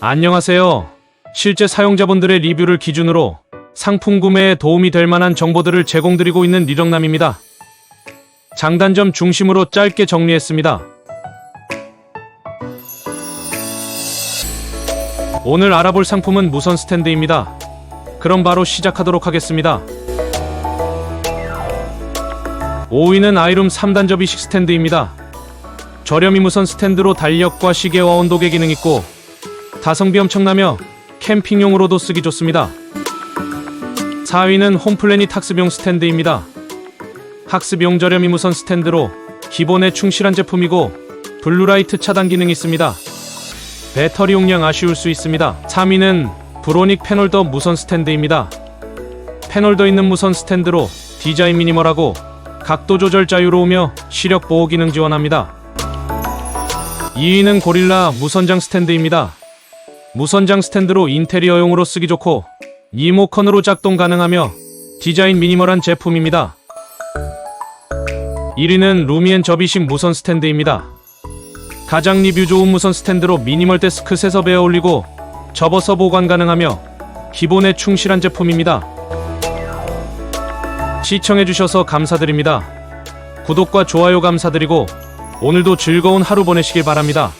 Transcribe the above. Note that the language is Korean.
안녕하세요. 실제 사용자분들의 리뷰를 기준으로 상품 구매에 도움이 될 만한 정보들을 제공드리고 있는 리정남입니다. 장단점 중심으로 짧게 정리했습니다. 오늘 알아볼 상품은 무선 스탠드입니다. 그럼 바로 시작하도록 하겠습니다. 5위는 아이룸 3단 접이식 스탠드입니다. 저렴이 무선 스탠드로 달력과 시계와 온도계 기능 있고 가성비 엄청나며 캠핑용으로도 쓰기 좋습니다. 4위는 홈플래닛 학습용 스탠드입니다. 학습용 저렴이 무선 스탠드로 기본에 충실한 제품이고 블루라이트 차단 기능이 있습니다. 배터리 용량 아쉬울 수 있습니다. 3위는 브로닉 패널더 무선 스탠드입니다. 패널더 있는 무선 스탠드로 디자인 미니멀하고 각도 조절 자유로우며 시력 보호 기능 지원합니다. 2위는 고릴라 무선장 스탠드입니다. 무선장 스탠드로 인테리어용으로 쓰기 좋고 리모컨으로 작동 가능하며 디자인 미니멀한 제품입니다. 1위는 루미엔 접이식 무선 스탠드입니다. 가장 리뷰 좋은 무선 스탠드로 미니멀 데스크 셋업에 어울리고 접어서 보관 가능하며 기본에 충실한 제품입니다. 시청해주셔서 감사드립니다. 구독과 좋아요 감사드리고 오늘도 즐거운 하루 보내시길 바랍니다.